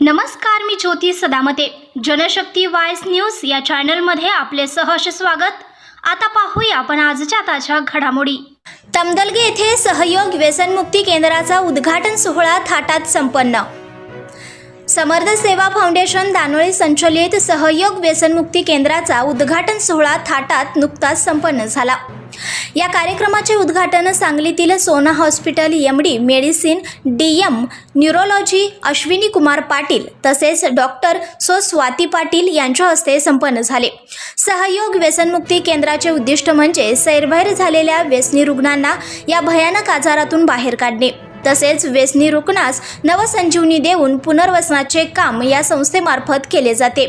नमस्कार मी ज्योती सदामते. जनशक्ती वायस न्यूज या चॅनलमध्ये आपले सहर्ष स्वागत. आता पाहूया आपण आजच्या ताज्या घडामोडी. तमदलगे येथे सहयोग व्यसनमुक्ती केंद्राचा उद्घाटन सोहळा थाटात संपन्न. समर्थ सेवा फाउंडेशन दानोळी संचलित सहयोग व्यसनमुक्ती केंद्राचा उद्घाटन सोहळा थाटात नुकताच संपन्न झाला. या कार्यक्रमाचे उद्घाटन सांगलीतील Sona hospital M D medicine D M neurology Ashwini Kumar Patil तसेच डॉक्टर सो स्वाती पाटील यांच्या हस्ते संपन्न झाले. सहयोग व्यसनमुक्ती केंद्राचे उद्दिष्ट म्हणजे सैरभैर झालेल्या व्यसनी रुग्णांना या भयानक आजारातून बाहेर काढणे. तसेच व्यसनी रुग्णास नवसंजीवनी देऊन पुनर्वसनाचे काम या संस्थेमार्फत केले जाते.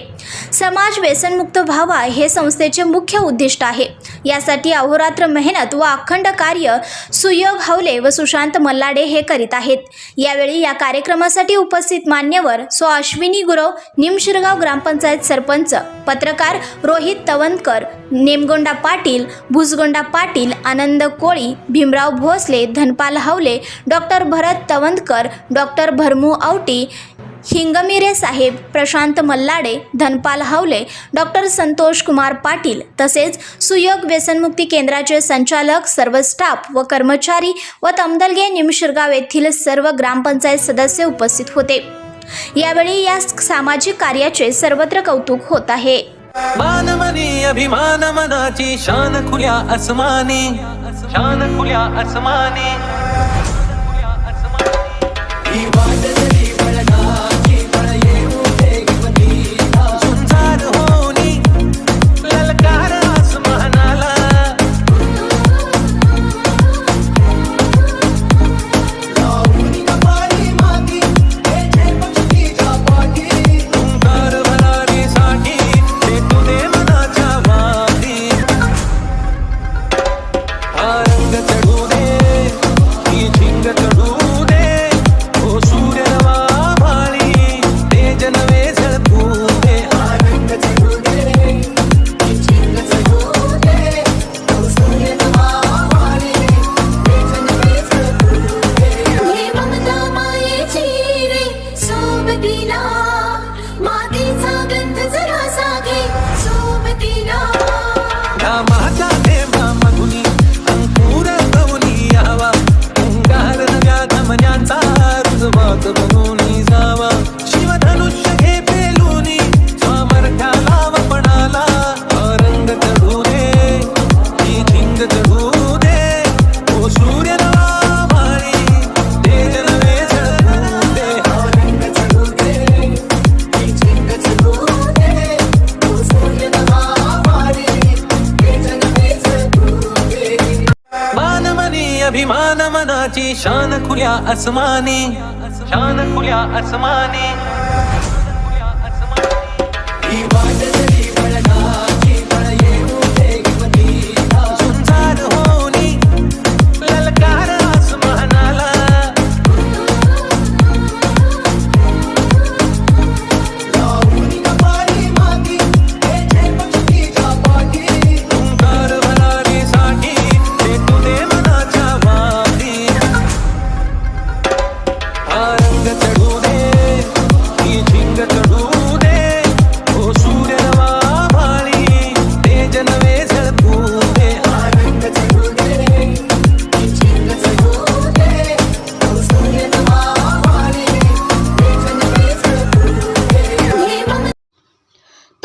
समाज व्यसनमुक्त व्हावा हे संस्थेचे मुख्य उद्दिष्ट आहे. यासाठी अहोरात्र मेहनत व अखंड कार्य सुयोग हवले व सुशांत मल्लाडे हे करीत आहेत. यावेळी या कार्यक्रमासाठी उपस्थित मान्यवर सो अश्विनी गुरव निमशिरगाव ग्रामपंचायत सरपंच पत्रकार रोहित तवनकर नेमगोंडा पाटील भुजगोंडा पाटील आनंद कोळी भीमराव भोसले धनपाल हवले डॉक्टर भरत तवनकर डॉक्टर भरमू आवटी हिंगमिरे साहेब प्रशांत मल्लाडे धनपाल हावले डॉक्टर संतोष कुमार पाटील तसेच सुयोग व्यसनमुक्ती केंद्राचे संचालक सर्व स्टाफ व कर्मचारी व तमदलगे निमशिरगाव येथील सर्व ग्रामपंचायत सदस्य उपस्थित होते. यावेळी या सामाजिक कार्याचे सर्वत्र कौतुक होत आहे. मानमनी अभिमान मनाची शान खुल्या अस्मानी शान खुल्या अस्मानी We know. अभिमान मनाची शान खुल्या अस्मानी शान खुल्या अस्मानी